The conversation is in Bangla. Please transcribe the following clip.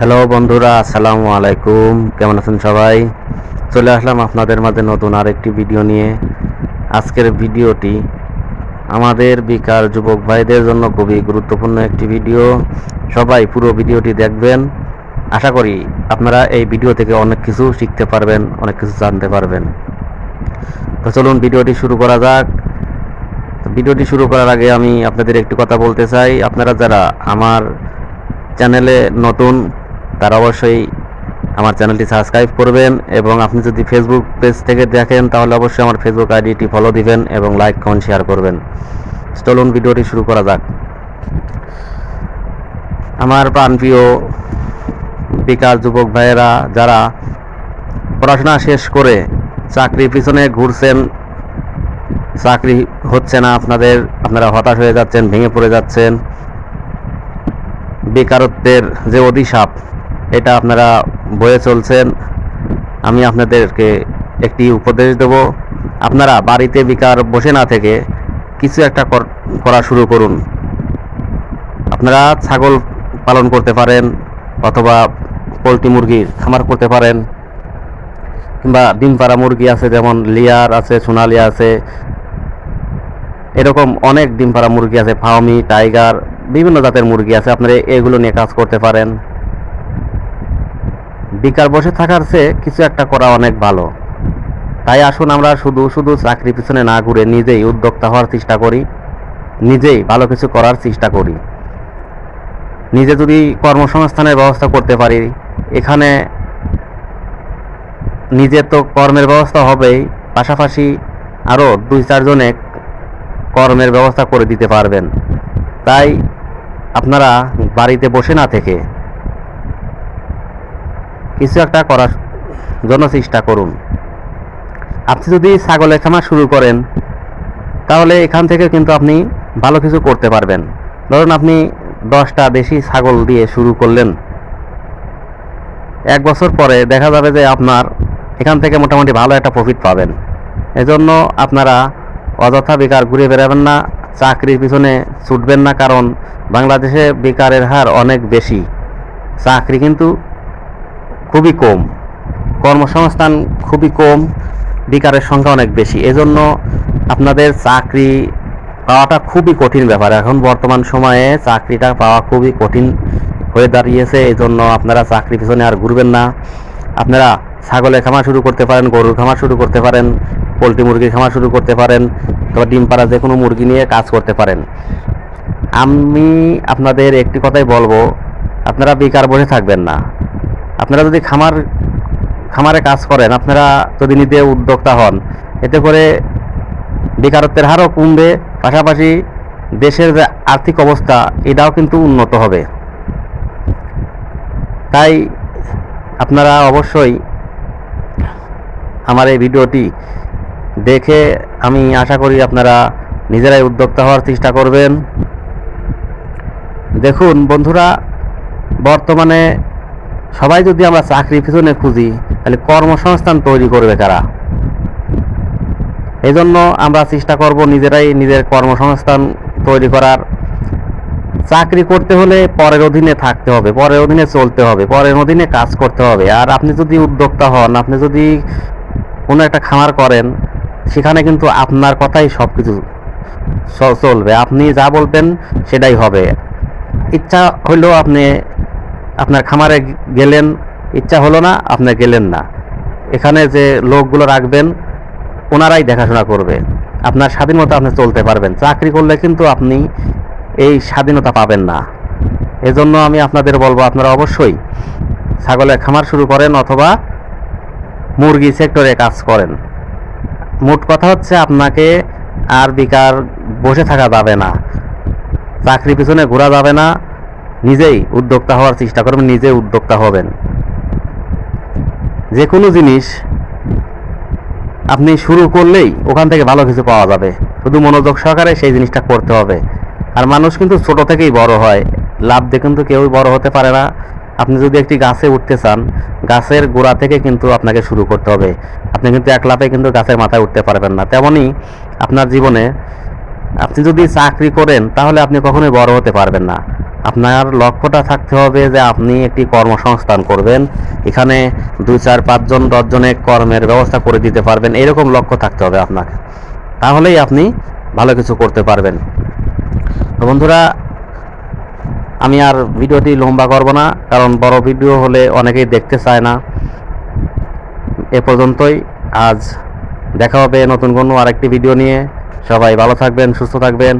হ্যালো বন্ধুরা, আসসালামু আলাইকুম। কেমন আছেন সবাই? চলে আসলাম আপনাদের মাঝে নতুন আরেকটি ভিডিও নিয়ে। আজকের ভিডিওটি আমাদের বেকার যুবক ভাইদের জন্য খুবই গুরুত্বপূর্ণ একটি ভিডিও। সবাই পুরো ভিডিওটি দেখবেন। আশা করি আপনারা এই ভিডিও থেকে অনেক কিছু শিখতে পারবেন, অনেক কিছু জানতে পারবেন। তো চলুন ভিডিওটি শুরু করা যাক। ভিডিওটি শুরু করার আগে আমি আপনাদের একটি কথা বলতে চাই। আপনারা যারা আমার চ্যানেলে নতুন তারা অবশ্যই আমার চ্যানেলটি সাবস্ক্রাইব করবেন এবং আপনি যদি ফেসবুক পেজ থেকে দেখেন, তাহলে অবশ্যই আমার ফেসবুক আইডিটি ফলো দিবেন এবং লাইক কমেন্ট শেয়ার করবেন। চলুন ভিডিওটি শুরু করা যাক। আমার প্রাণপ্রিয় বেকার যুবক ভাইয়েরা, যারা পড়াশোনা শেষ করে চাকরির পিছনে ঘুরছেন, চাকরি হচ্ছে না, আপনাদের, আপনারা হতাশ হয়ে যাচ্ছেন, ভেঙে পড়ে যাচ্ছেন। বেকারত্বের যে অভিশাপ এটা আপনারা বয়ে চলছেন। আমি আপনাদেরকে একটি উপদেশ দেব। আপনারা বাড়িতে বেকার বসে না থেকে কিছু একটা কর- শুরু করুন। আপনারা ছাগল পালন করতে পারেন অথবা পোলট্রি মুরগির খামার করতে পারেন কিংবা ডিম পাড়া মুরগি আছে, যেমন লিয়ার আছে, সোনালি আছে। এরকম অনেক ডিম পাড়া মুরগি আছে ফাউমি টাইগার, বিভিন্ন জাতের মুরগি আছে। আপনারা এগুলো নিয়ে কাজ করতে পারেন। বেকার বসে থাকার চেয়ে কিছু একটা করা অনেক ভালো। তাই আসুন আমরা শুধু শুধু চাকরি পিছনে না ঘুরে নিজেই উদ্যোক্তা হওয়ার চেষ্টা করি। নিজেই ভালো কিছু করার চেষ্টা করি। নিজে যদি কর্মসংস্থানের ব্যবস্থা করতে পারি, এখানে নিজের তো কর্মের ব্যবস্থা হবেই, পাশাপাশি আরও দুই চারজনে কর্মের ব্যবস্থা করে দিতে পারবেন। তাই আপনারা বাড়িতে বসে না থেকে কিছু একটা করার জন্য চেষ্টা করুন। আপনি যদি ছাগলের খামার শুরু করেন, তাহলে এখান থেকে কিন্তু আপনি ভালো কিছু করতে পারবেন। ধরুন আপনি দশটা দেশি ছাগল দিয়ে শুরু করলেন। এক বছর পরে দেখা যাবে যে আপনার এখান থেকে মোটামুটি ভালো একটা প্রফিট পাবেন। এজন্য আপনারা অযথা বেকার ঘুরে বেড়াবেন না, চাকরির পিছনে ছুটবেন না, কারণ বাংলাদেশে বেকারের হার অনেক বেশি। চাকরি কিন্তু খুবই কম। কর্মসংস্থান খুবই কম, বেকারের সংখ্যা অনেক বেশি। এজন্য আপনাদের চাকরি পাওয়াটা খুবই কঠিন ব্যাপার। এখন বর্তমান সময়ে চাকরিটা পাওয়া খুবই কঠিন হয়ে দাঁড়িয়েছে। এই জন্য আপনারা চাকরি পিছনে আর ঘুরবেন না। আপনারা ছাগলের খামার শুরু করতে পারেন, গরুর খামার শুরু করতে পারেন, পোলট্রি মুরগির খামার শুরু করতে পারেন, অথবা ডিম পাড়া যে কোনো মুরগি নিয়ে কাজ করতে পারেন। আমি আপনাদের একটি কথাই বলব, আপনারা বেকার বসে থাকবেন না। আপনারা যদি খামার, খামারে কাজ করেন, আপনারা যদি নিজে উদ্যোক্তা হন, এতে করে বেকারত্বের হারও কমবে, পাশাপাশি দেশের যে আর্থিক অবস্থা, এটাও কিন্তু উন্নত হবে। তাই আপনারা অবশ্যই আমার এই ভিডিওটি দেখে আমি আশা করি আপনারা নিজেরাই উদ্যোক্তা হওয়ার চেষ্টা করবেন। দেখুন বন্ধুরা, বর্তমানে সবাই যদি আমরা চাকরির পিছনে খুঁজি, তাহলে কর্মসংস্থান তৈরি করবে কারা? এই জন্য আমরা চেষ্টা করব নিজেরাই নিজের কর্মসংস্থান তৈরি করার। চাকরি করতে হলে পরের অধীনে থাকতে হবে, পরের অধীনে চলতে হবে, পরের অধীনে কাজ করতে হবে। আর আপনি যদি উদ্যোক্তা হন, আপনি যদি কোনো একটা খামার করেন, সেখানে কিন্তু আপনার কথাই সব কিছু চলবে আপনি যা বলবেন সেটাই হবে। ইচ্ছা হইলেও আপনি আপনার খামারে গেলেন, ইচ্ছা হলো না, আপনি গেলেন না। এখানে যে লোকগুলো রাখবেন, ওনারাই দেখাশোনা করবে। আপনার স্বাধীনতা আপনি চলতে পারবেন। চাকরি করলে কিন্তু আপনি এই স্বাধীনতা পাবেন না। এজন্য আমি আপনাদের বলব, আপনারা অবশ্যই ছাগলের খামার শুরু করেন অথবা মুরগি সেক্টরে কাজ করেন। মোট কথা হচ্ছে, আপনাকে আর বিকার বসে থাকা যাবে না। চাকরি পিছনে ঘোরা যাবে না। নিজেই উদ্যোক্তা হওয়ার চেষ্টা করবেন নিজে উদ্যোক্তা হবেন। যে কোনো জিনিস আপনি শুরু করলেই ওখান থেকে ভালো কিছু পাওয়া যাবে। শুধু মনোযোগ সহকারে সেই জিনিসটা করতে হবে। আর মানুষ কিন্তু ছোট থেকেই বড় হয়। লাভ দিয়ে কিন্তু কেউই বড় হতে পারে না। আপনি যদি একটি গাছে উঠতে চান, গাছের গোড়া থেকে কিন্তু আপনাকে শুরু করতে হবে। আপনি কিন্তু এক লাফে কিন্তু গাছের মাথায় উঠতে পারবেন না। তেমনই আপনার জীবনে আপনি যদি চাকরি করেন, তাহলে আপনি কখনোই বড় হতে পারবেন না। আপনার লক্ষ্যটা থাকতে হবে যে আপনি একটি কর্মসংস্থান করবেন। এখানে দুই, চার পাঁচজন দশজনে কর্মের ব্যবস্থা করে দিতে পারবেন। এরকম লক্ষ্য থাকতে হবে আপনাকে। তাহলেই আপনি ভালো কিছু করতে পারবেন। তো বন্ধুরা, আমি আর ভিডিওটি লম্বা করব না, কারণ বড় ভিডিও হলে অনেকেই দেখতে চায় না। এ পর্যন্তই। আজ দেখা হবে নতুন কোনো আরেকটি ভিডিও নিয়ে। সবাই ভালো থাকবেন, সুস্থ থাকবেন।